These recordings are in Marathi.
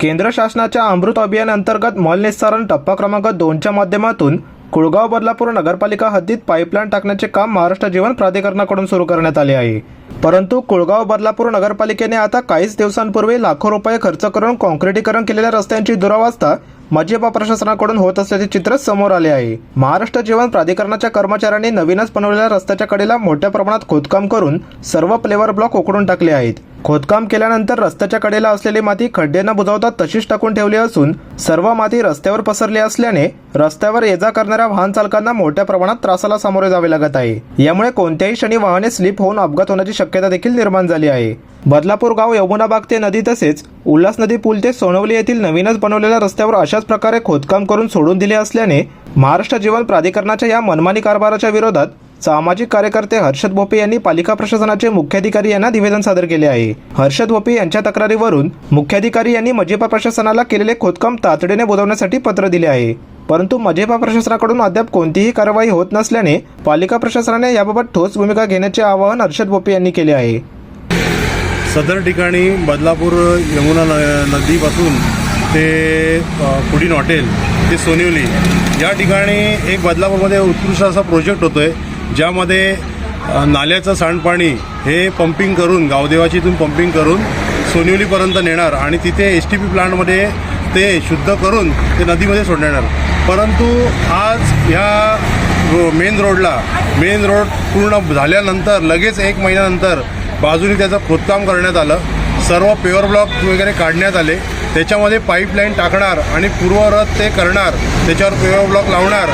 केंद्र शासनाच्या अमृत अभियानाअंतर्गत अंतर्गत निस्सारण टप्पा क्रमांक दोनच्या माध्यमातून कुळगाव बदलापूर नगरपालिका हद्दीत पाईपलाईन टाकण्याचे काम महाराष्ट्र जीवन प्राधिकरणाकडून सुरू करण्यात आले आहे. परंतु कुळगाव बदलापूर नगरपालिकेने आता काहीच दिवसांपूर्वी लाखो रुपये खर्च करून काँक्रिटीकरण केलेल्या रस्त्यांची दुरावस्था मजिबा प्रशासनाकडून होत असल्याचे चित्र समोर आले आहे. महाराष्ट्र जीवन प्राधिकरणाच्या कर्मचाऱ्यांनी नवीनच बनवलेल्या रस्त्याच्या कडेला मोठ्या प्रमाणात खोदकाम करून सर्व प्लेवर ब्लॉक उकडून टाकले आहेत. खोदकाम केल्यानंतर रस्त्याच्या कडेला असलेली माती खड्डे न बुजवता तशीच टाकून ठेवली असून सर्व माती रस्त्यावर पसरली असल्याने रस्त्यावर ये जा करणाऱ्या वाहन चालकांना मोठ्या प्रमाणात त्रासाला सामोरे जावे लागत आहे. यामुळे कोणत्याही क्षणी वाहने स्लिप होऊन अपघात होण्याची शक्यता देखील निर्माण झाली आहे. बदलापूर गाव यमुनाबाग ते नदी तसेच उल्हास नदी पूल ते सोनवली येथील नवीनच बनवलेल्या रस्त्यावर अशाच प्रकारे खोदकाम करून सोडून दिले असल्याने महाराष्ट्र जीवन प्राधिकरणाच्या या मनमानी कारभाराच्या विरोधात सामाजिक कार्यकर्ते हर्षद भोपे यांनी पालिका प्रशासनाचे मुख्याधिकारी यांना निवेदन सादर केले आहे. हर्षद भोपे यांच्या तक्रारीवरून मुख्याधिकारी यांनी मजेपा प्रशासनाला केलेले खोदकाम तातडीने बुजवण्यासाठी पत्र दिले आहे. परंतु मजेपा प्रशासनाकडून अद्याप कोणतीही कारवाई होत नसल्याने पालिका प्रशासनाने याबाबत ठोस भूमिका घेण्याचे आवाहन हर्षद भोपे यांनी केले आहे. सदर ठिकाणी बदलापूर यमुना न नदीपासून ते पुढील हॉटेल ते सोनिवली या ठिकाणी एक बदलापूरमध्ये उत्कृष्ट असा प्रोजेक्ट होतो आहे ज्यामध्ये नाल्याचं सांडपाणी हे पंपिंग करून गावदेवाची इथून पंपिंग करून सोनिवलीपर्यंत नेणार आणि तिथे एस टी पी प्लांटमध्ये ते शुद्ध करून ते नदीमध्ये सोडणार. परंतु आज ह्या रो मेन रोडला मेन रोड पूर्ण झाल्यानंतर लगेच एक महिन्यानंतर बाजूने त्याचं खोदकाम करण्यात आलं. सर्व प्युअर ब्लॉक वगैरे काढण्यात आले. त्याच्यामध्ये पाईपलाईन टाकणार आणि पूर्वरत ते करणार त्याच्यावर प्युअर ब्लॉक लावणार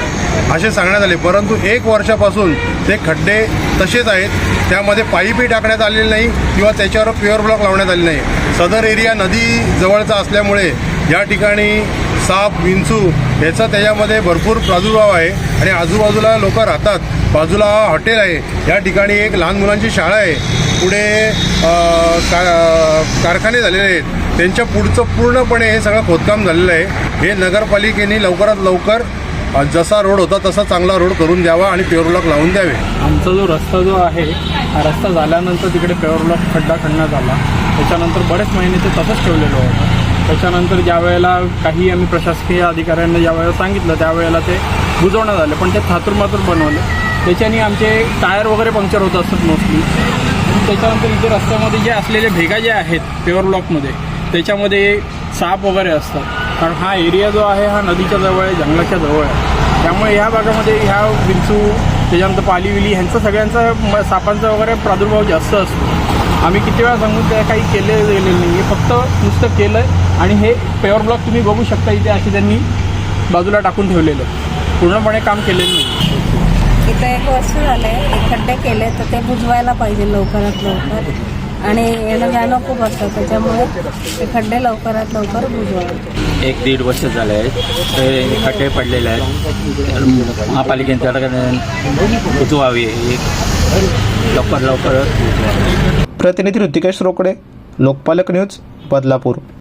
असे सांगण्यात आले. परंतु एक वर्षापासून ते खड्डे तसेच आहेत. त्यामध्ये पाईपही टाकण्यात आलेले नाही किंवा त्याच्यावर प्युअर ब्लॉक लावण्यात आले नाही. सदर एरिया नदी जवळचा असल्यामुळे या ठिकाणी साप विंचू याचा त्याच्यामध्ये भरपूर प्रादुर्भाव आहे. आणि आजूबाजूला लोक राहतात. बाजूला हॉटेल आहे. या ठिकाणी एक लहान मुलांची शाळा आहे. पुढे का कारखाने झालेले आहेत. त्यांच्या पुढचं पूर्णपणे हे सगळं खोदकाम झालेलं आहे. हे नगरपालिकेने लवकरात लवकर जसा रोड होता तसा चांगला रोड करून द्यावा आणि प्युअर ब्लॉक लावून द्यावे. आमचा जो रस्ता जो आहे हा रस्ता झाल्यानंतर तिकडे पेवर ब्लॉक खड्डा खणण्यात आला. त्याच्यानंतर बरेच महिने ते तसंच ठेवलेलं होतं. त्याच्यानंतर ज्या वेळेला काही आम्ही प्रशासकीय अधिकाऱ्यांना ज्या वेळेला सांगितलं त्यावेळेला ते बुजवण्यात आले. पण ते थातूरमातूर बनवले. त्याच्याने आमचे टायर वगैरे पंक्चर होत असतात मोस्टली. त्याच्यानंतर इथे रस्त्यामध्ये जे असलेले भेगा जे आहेत प्युअर ब्लॉकमध्ये त्याच्यामध्ये साप वगैरे असतात. कारण हा एरिया जो आहे हा नदीच्या जवळ आहे जंगलाच्या जवळ आहे. त्यामुळे ह्या भागामध्ये ह्या विंचू त्याच्यानंतर पालीविली ह्यांचा सगळ्यांचा सापांचा वगैरे प्रादुर्भाव जास्त असतो. आम्ही किती वेळा सांगून त्या काही केले गेलेलं नाही. आहे फक्त नुसतं केलं आहे आणि हे पेवर ब्लॉक तुम्ही बघू शकता इथे असे त्यांनी बाजूला टाकून ठेवलेलं आहे. पूर्णपणे काम केलेलं नाही. इथं एक वर्ष झाले एक खड्डे केले तर ते बुजवायला पाहिजे लवकरात लवकर. आणि येणं जाणं खूप असतं. त्याच्यामुळे ते खड्डे लवकरात लवकर बुजवावे. एक दीड वर्ष झाले आहेत. ते खड्डे पडलेले आहेत. महापालिकेने बुजवावी एक लवकर लवकर प्रतिनिधी ऋतिकेश रोकडे लोकपालक न्यूज बदलापूर.